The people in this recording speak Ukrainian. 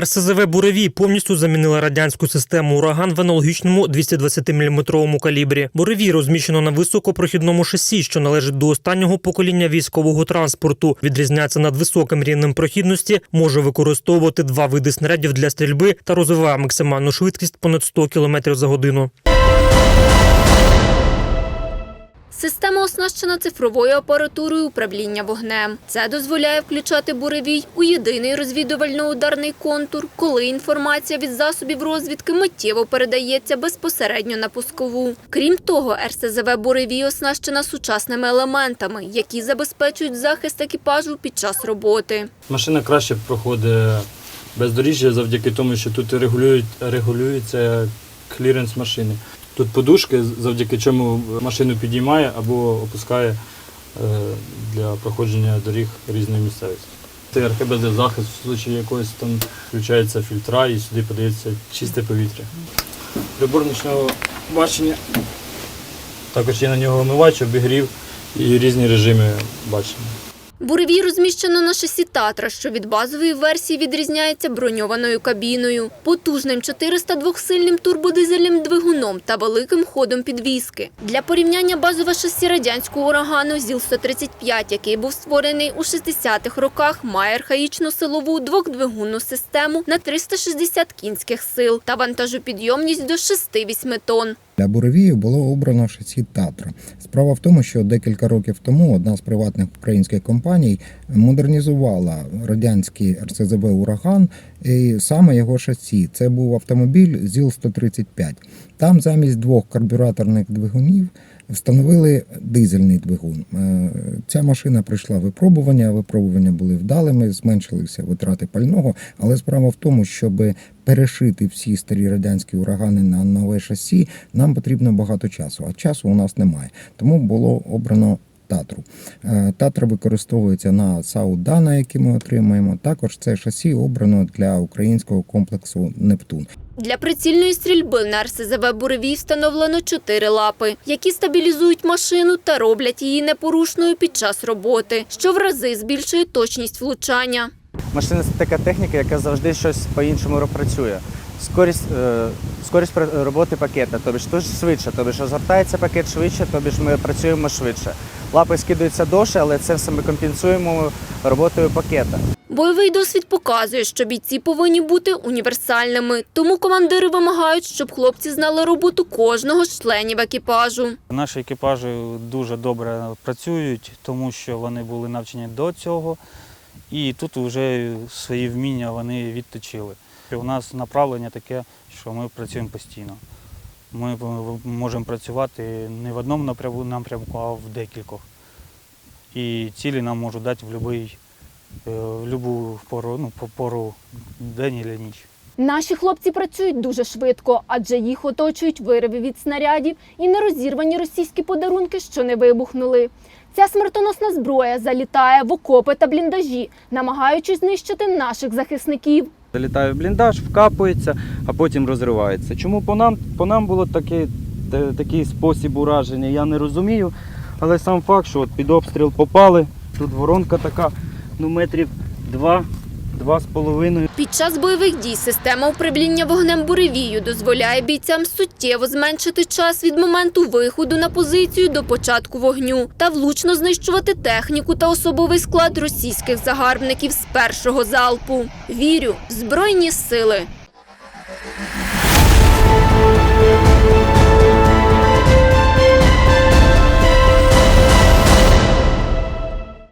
РСЗВ «Буревій» повністю замінила радянську систему «Ураган» в аналогічному 220-мм калібрі. «Буревій» розміщено на високопрохідному шасі, що належить до останнього покоління військового транспорту. Відрізняється над високим рівнем прохідності, може використовувати два види снарядів для стрільби та розвиває максимальну швидкість понад 100 км за годину. Система оснащена цифровою апаратурою управління вогнем. Це дозволяє включати буревій у єдиний розвідувально-ударний контур, коли інформація від засобів розвідки миттєво передається безпосередньо на пускову. Крім того, РСЗВ «Буревій» оснащена сучасними елементами, які забезпечують захист екіпажу під час роботи. Машина краще проходить бездоріжжя завдяки тому, що тут регулюється кліренс машини. Тут подушки, завдяки чому машину підіймає або опускає е, для проходження доріг різної місцевості. Це РКБЗ захист, в случаї якогось там включаються фільтра і сюди подається чисте повітря. Прибор нічного бачення. Також є на нього омивач, обігрів і різні режими бачення. Буревій розміщено на шасі Татра, що від базової версії відрізняється броньованою кабіною, потужним 402-сильним турбодизельним двигуном та великим ходом підвіски. Для порівняння базове шасі радянського урагану ЗІЛ-135, який був створений у 60-х роках, має архаїчну силову двохдвигунну систему на 360 кінських сил та вантажопідйомність до 6-8 тонн. Для буревію було обрано шасі Татра. Справа в тому, що декілька років тому одна з приватних українських компаній модернізувала радянський РСЗВ Ураган і саме його шасі. Це був автомобіль ЗІЛ-135. Там замість двох карбюраторних двигунів встановили дизельний двигун. Е, Ця машина пройшла випробування. Випробування були вдалими, зменшилися витрати пального. Але справа в тому, щоб перешити всі старі радянські урагани на нове шасі, нам потрібно багато часу, а часу у нас немає. Тому було обрано. Татру. Е, Татра використовується на САУ Дана, який ми отримаємо. Також це шасі обрано для українського комплексу Нептун. Для прицільної стрільби на РСЗВ «Буревій» встановлено чотири лапи, які стабілізують машину та роблять її непорушною під час роботи, що в рази збільшує точність влучання. Машина це така техніка, яка завжди щось по-іншому працює. Скорість, е, скорість роботи пакета, тобі швидше, тобі ж розгортається пакет швидше, тобі ж ми працюємо швидше. Лапи скидаються довше, але це все ми компенсуємо роботою пакета. Бойовий досвід показує, що бійці повинні бути універсальними, тому командири вимагають, щоб хлопці знали роботу кожного з членів екіпажу. Наші екіпажі дуже добре працюють, тому що вони були навчені до цього, і тут вже свої вміння вони відточили. У нас направлення таке, що ми працюємо постійно. Ми можемо працювати не в одному напрямку, а в декількох. І цілі нам можуть дати в будь-яку любу пору, ну, по пору день або ніч. Наші хлопці працюють дуже швидко, адже їх оточують вириви від снарядів і нерозірвані російські подарунки, що не вибухнули. Ця смертоносна зброя залітає в окопи та бліндажі, намагаючись знищити наших захисників. Залітає в бліндаж, вкапується, а потім розривається. Чому по нам, по нам було такий, такий спосіб ураження, я не розумію. Але сам факт, що от під обстріл попали, тут воронка така, ну метрів два, два з половиною. Під час бойових дій система управління вогнем буревію дозволяє бійцям суттєво зменшити час від моменту виходу на позицію до початку вогню та влучно знищувати техніку та особовий склад російських загарбників з першого залпу. Вірю збройні сили.